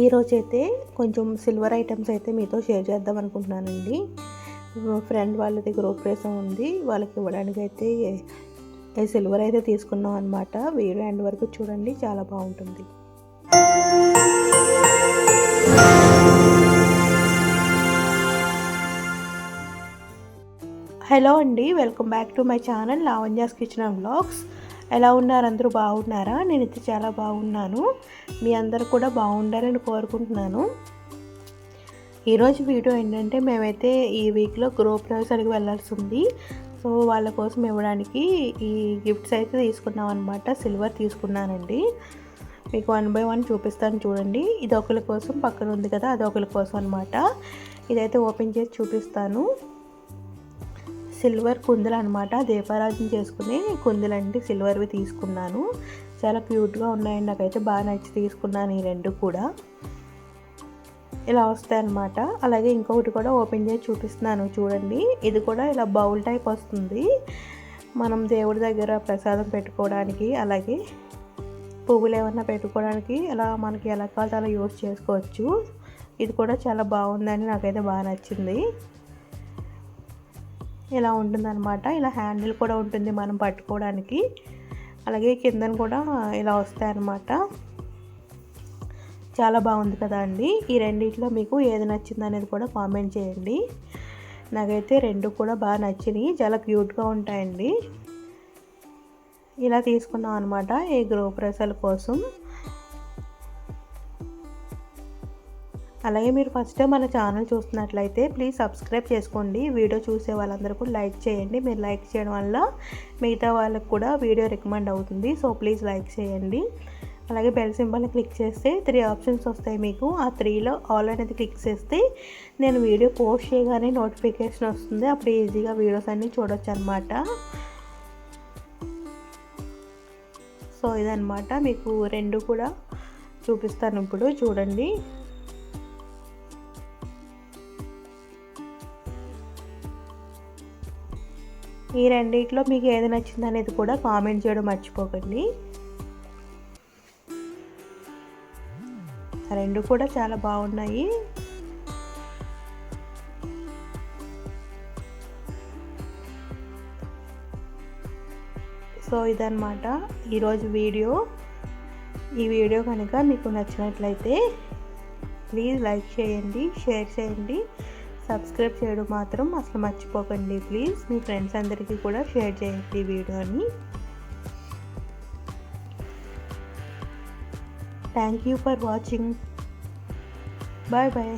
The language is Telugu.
ఈరోజు అయితే కొంచెం సిల్వర్ ఐటమ్స్ అయితే మీతో షేర్ చేద్దాం అనుకుంటున్నానండి. ఫ్రెండ్ వాళ్ళది గృహప్రవేశం ఉంది. వాళ్ళకి ఇవ్వడానికి అయితే సిల్వర్ అయితే తీసుకున్నాం అనమాట వీడియో ఎండ్ వరకు చూడండి. చాలా బాగుంటుంది. హలో అండి. Welcome back to my channel Lavanya's kitchen and blogs ఎలా ఉన్నారు? అందరూ బాగున్నారా? నేనైతే చాలా బాగున్నాను. మీ అందరు కూడా బాగుండాలని కోరుకుంటున్నాను. ఈరోజు వీడియో ఏంటంటే మేమైతే ఈ వీక్లో గృహప్రవేశానికి వెళ్ళాల్సి ఉంది. సో వాళ్ళ కోసం ఇవ్వడానికి ఈ గిఫ్ట్స్ అయితే తీసుకున్నాం అనమాట సిల్వర్ తీసుకున్నానండి. మీకు వన్ బై వన్ చూపిస్తాను చూడండి. ఇది ఒకరి కోసం పక్కన ఉంది కదా అది ఒకరి కోసం అనమాట ఇదైతే ఓపెన్ చేసి చూపిస్తాను. సిల్వర్ కుందులు అనమాట దీపారాధన చేసుకునే కుందులండి సిల్వర్వి తీసుకున్నాను. చాలా క్యూట్గా ఉన్నాయండి నాకైతే బాగా నచ్చి తీసుకున్నాను ఈ రెండు కూడా. ఇలా వస్తాయన్నమాట. అలాగే ఇంకొకటి కూడా ఓపెన్ చేసి చూపిస్తున్నాను. చూడండి. ఇది కూడా ఇలా బౌల్ టైప్ వస్తుంది. మనం దేవుడి దగ్గర ప్రసాదం పెట్టుకోవడానికి అలాగే పువ్వులు ఏమన్నా పెట్టుకోవడానికి ఇలా మనకి ఎలా కావాలో అలా యూస్ చేసుకోవచ్చు. ఇది కూడా చాలా బాగుందని నాకైతే బాగా నచ్చింది. ఇలా ఉంటుందన్నమాట. ఇలా హ్యాండిల్ కూడా ఉంటుంది మనం పట్టుకోవడానికి. అలాగే కిందన కూడా ఇలా వస్తాయన్నమాట. చాలా బాగుంది కదా అండి. ఈ రెండిట్లో మీకు ఏది నచ్చింది అనేది కూడా కామెంట్ చేయండి. నాకైతే రెండు కూడా బాగా నచ్చినాయి. చాలా క్యూట్గా ఉంటాయండి. ఇలా తీసుకున్నాం అనమాట ఈ గృహప్రవేశాల కోసం. అలాగే మీరు ఫస్ట్ టైం మన ఛానల్ చూస్తున్నట్లయితే ప్లీజ్ సబ్స్క్రైబ్ చేసుకోండి. వీడియో చూసే వాళ్ళందరూ కూడా లైక్ చేయండి. మీరు లైక్ చేయడం వల్ల మిగతా వాళ్ళకు కూడా వీడియో రికమెండ్ అవుతుంది. సో ప్లీజ్ లైక్ చేయండి. అలాగే బెల్ సింబల్ని క్లిక్ చేస్తే త్రీ ఆప్షన్స్ వస్తాయి మీకు. ఆ త్రీలో ఆల్ అనేది క్లిక్ చేస్తే నేను వీడియో పోస్ట్ చేయగానే నోటిఫికేషన్ వస్తుంది. అప్పుడు ఈజీగా వీడియోస్ అన్నీ చూడొచ్చు అనమాట సో ఇదనమాట మీకు రెండు కూడా చూపిస్తాను ఇప్పుడు. చూడండి. ఈ రెండిట్లో మీకు ఏది నచ్చింది అనేది కూడా కామెంట్ చేయడం మర్చిపోకండి. రెండు కూడా చాలా బాగున్నాయి. సో ఇదన్నమాట ఈరోజు వీడియో. ఈ వీడియో కనుక మీకు నచ్చినట్లయితే ప్లీజ్ లైక్ చేయండి షేర్ చేయండి. సబ్స్క్రైబ్ చేయడం మాత్రం అసలు మర్చిపోకండి. ప్లీజ్ మీ ఫ్రెండ్స్ అందరికీ కూడా షేర్ చేయండి ఈ వీడియోని. Thank you for watching bye bye